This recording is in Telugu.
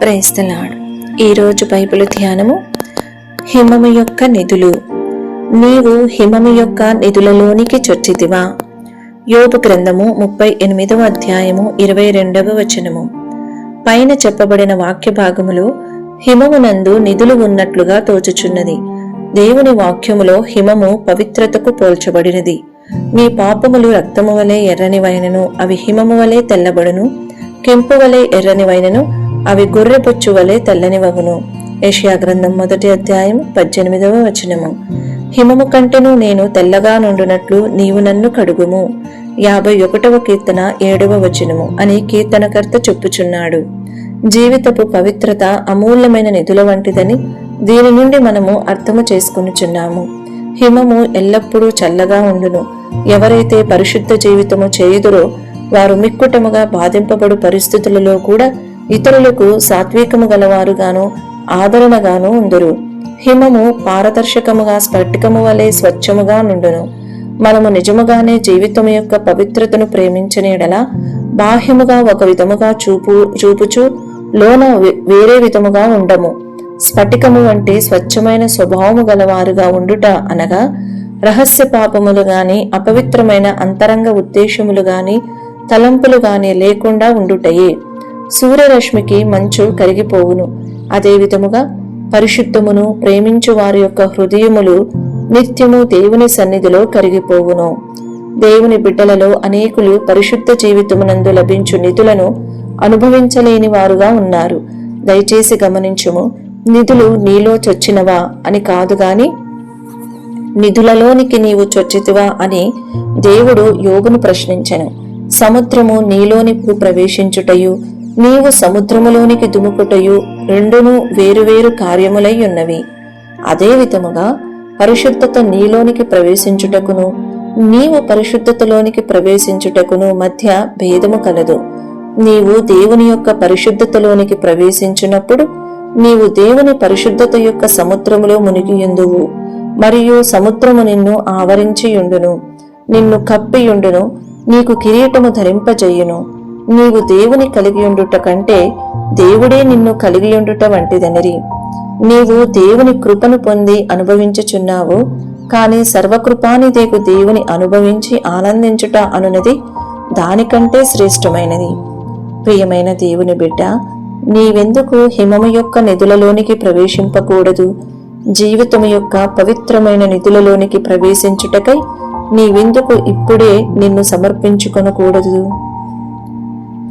ప్రేస్తలాడు ఈరోజు బైబిల్ ధ్యానము హిమము యొక్క నిధులు. నీవు హిమము యొక్క నిధులలోనికి చొచ్చితివా? యోబు గ్రంథము ముప్పై ఎనిమిదవ అధ్యాయము ఇరవై రెండవ వచనము. పైన చెప్పబడిన వాక్య భాగములో హిమమునందు నిధులు ఉన్నట్లుగా తోచుచున్నది. దేవుని వాక్యములో హిమము పవిత్రతకు పోల్చబడినది. మీ పాపములు రక్తము వలె ఎర్రనివైనను అవి హిమము వలె తెల్లబడును కెంపు వలె ఎర్రనివైనను అవి గొర్రెపొచ్చు వలె తెల్లనివగును. ఏషియా గ్రంథం మొదటి అధ్యాయం పద్దెనిమిదవ వచనము. హిమము కంటెను నేను తెల్లగా నుండునట్లు నీవు నన్ను కడుగుము. యాభై ఒకటవ కీర్తన ఏడవ వచనము అని కీర్తనకర్త చెప్పుచున్నాడు. జీవితపు పవిత్రత అమూల్యమైన నిధుల వంటిదని దీని నుండి మనము అర్థము చేసుకునిచున్నాము హిమము ఎల్లప్పుడూ చల్లగా ఉండును. ఎవరైతే పరిశుద్ధ జీవితము చేయుదురో వారు మిక్కుటముగా బాధింపబడు పరిస్థితులలో కూడా ఇతరులకు సాత్వికము గలవారుగాను ఆదరణగాను ఉందురు. హిమము పారదర్శకముగా స్ఫటికము వలె స్వచ్ఛముగా నుండును. మనము నిజముగానే జీవితం యొక్క పవిత్రతను ప్రేమించనీడలా బాహ్యముగా ఒక విధముగా చూపు చూపుచు లోన వే- వేరే విధముగా ఉండము. స్ఫటికము వంటి స్వచ్ఛమైన స్వభావము గలవారుగా ఉండుట అనగా రహస్య పాపములు గాని అపవిత్రమైన అంతరంగ ఉద్దేశములు గాని తలంపులు గాని లేకుండా ఉండుటయే. సూర్యరశ్మికి మంచు కరిగిపోవును. అదే విధముగా పరిశుద్ధమును ప్రేమించు వారి యొక్క హృదయములు నిత్యము దేవుని సన్నిధిలో కరిగిపోవును. దేవుని బిడ్డలలో అనేకులు పరిశుద్ధ జీవితమునందు లభించు నిధులను అనుభవించలేని వారుగా ఉన్నారు. దయచేసి గమనించుము నిధులు నీలో చొచ్చినవా అని కాదు గాని నిధులలోనికి నీవు చొచ్చితివా అని దేవుడు యోగును ప్రశ్నించెను. సముద్రము నీలోనికి ప్రవేశించుటయు నీవు సముద్రములోనికి దుముకుటయు రెండును వేరువేరు కార్యములై ఉన్నవి. అదే విధముగా పరిశుద్ధత నీలోనికి ప్రవేశించుటకును నీవు పరిశుద్ధతలోనికి ప్రవేశించుటకును మధ్య భేదము కలదు. నీవు దేవుని యొక్క పరిశుద్ధతలోనికి ప్రవేశించినప్పుడు నీవు దేవుని పరిశుద్ధత యొక్క సముద్రములో మునిగియుందువు మరియు సముద్రము నిన్ను ఆవరించియుండును నిన్ను కప్పియుండును నీకు కిరీటము ధరింపజేయును. నీవు దేవుని కలిగియుండుట కంటే దేవుడే నిన్ను కలిగియుండుట వంటిదనిరి. నీవు దేవుని కృపను పొంది అనుభవించుచున్నావు కాని సర్వకృపానిదేకు దేవుని అనుభవించి ఆనందించుట అనునది దానికంటే శ్రేష్టమైనది. ప్రియమైన దేవుని బిడ్డ నీవెందుకు హిమము యొక్క నిధులలోనికి ప్రవేశింపకూడదు? జీవితము యొక్క పవిత్రమైన నిధులలోనికి ప్రవేశించుటకై నీవెందుకు ఇప్పుడే నిన్ను సమర్పించుకొనకూడదు?